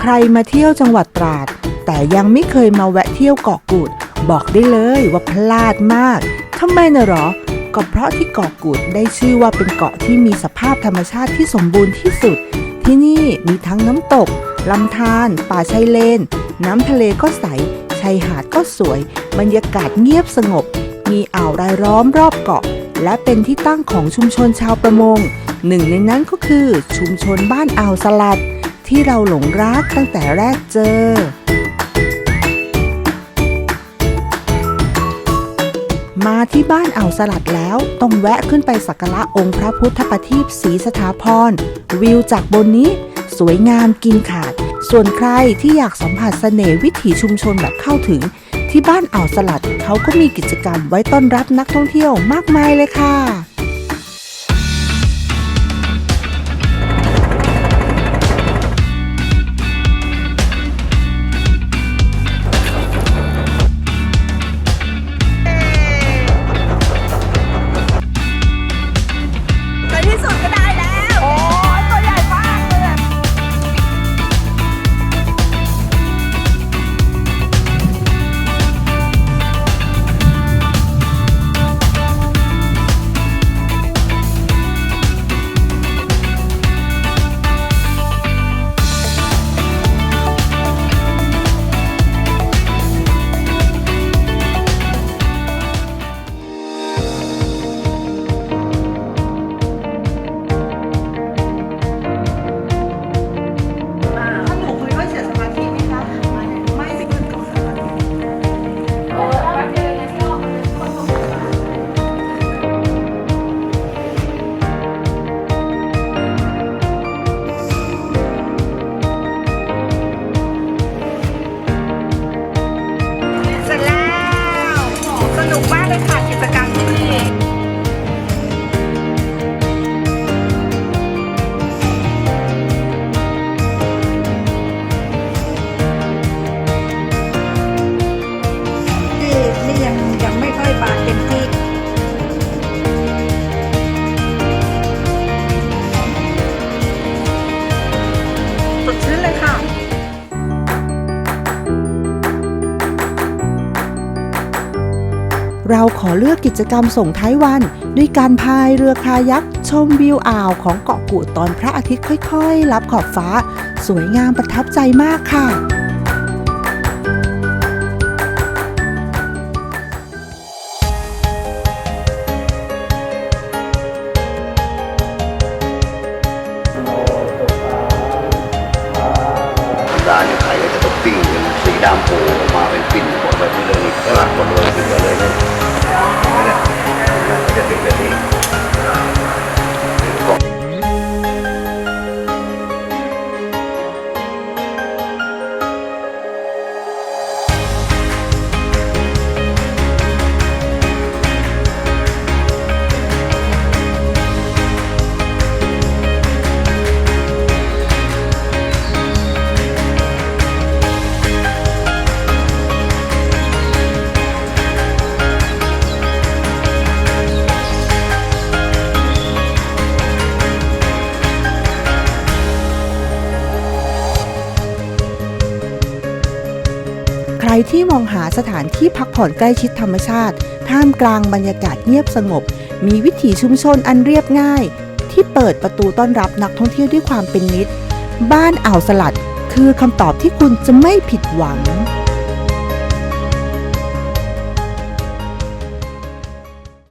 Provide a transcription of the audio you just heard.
ใครมาเที่ยวจังหวัดตราด แต่ยังไม่เคยมาแวะเที่ยวเกาะกูด บอกได้เลยว่าพลาดมากทำไมนะหรอ ก็เพราะที่เกาะกูดได้ชื่อว่าเป็นเกาะที่มีสภาพธรรมชาติที่สมบูรณ์ที่สุด ที่นี่มีทั้งน้ำตกลำธารป่าชายเลน น้ำทะเลก็ใสชายหาดก็สวย บรรยากาศเงียบสงบ มีอ่าวรายล้อมรอบเกาะ และเป็นที่ตั้งของชุมชนชาวประมง หนึ่งในนั้นก็คือชุมชนบ้านอ่าวสลัด ที่เราหลงรักตั้งแต่แรกเจอ มาที่บ้านอ่าวสลัดแล้วต้องแวะขึ้นไปสักการะองค์พระพุทธประทีปศรีสถาพร วิวจากบนนี้ สวยงามกินขาด ส่วนใครที่อยากสัมผัสเสน่ห์วิถีชุมชนแบบเข้าถึง ที่บ้านอ่าวสลัดเขาก็มีกิจกรรมไว้ต้อนรับนักท่องเที่ยวมากมายเลยค่ะ เราขอเลือกกิจกรรมส่งท้ายวัน ด้วยการพายเรือคายักชมวิวอ่าวของเกาะกูดตอนพระอาทิตย์ค่อยๆลับขอบฟ้า สวยงามประทับใจมากค่ะร้านขายก็จะต้องปิ้งเป็นสีดำโผล่มาเป็นปิ้นหมดแบบนี้เลยนี่ตลาดหม ที่มองหาสถานที่พักผ่อนใกล้ชิดธรรมชาติ ท่ามกลางบรรยากาศเงียบสงบ มีวิถีชุมชนอันเรียบง่าย ที่เปิดประตูต้อนรับนักท่องเที่ยวด้วยความเป็นมิตร บ้านอ่าวสลัด คือคำตอบที่คุณจะไม่ผิดหวัง